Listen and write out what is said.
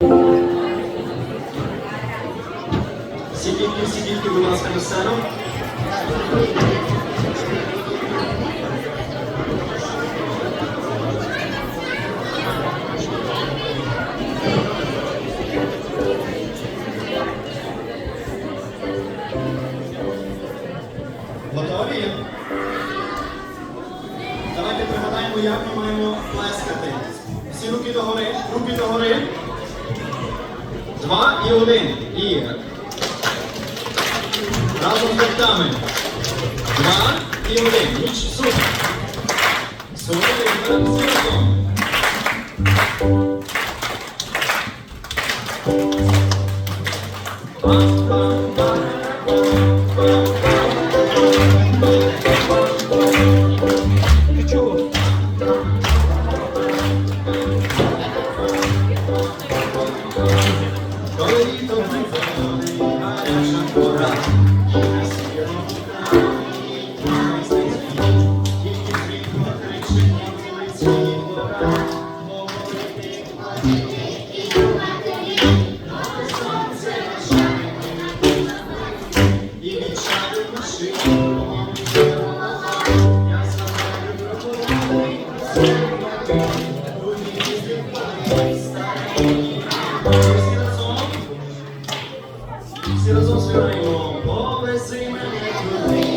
Всі дітки, дітки, будь ласка, на сцену. Готові? Давайте пригадаємо, як ми маємо плескати. Всі руки догори, руки догори. Два і один. І разом з гуртами. Два і один. Ніч супер. Супер. І тепер всі Разом співаємо. Повези мене туди.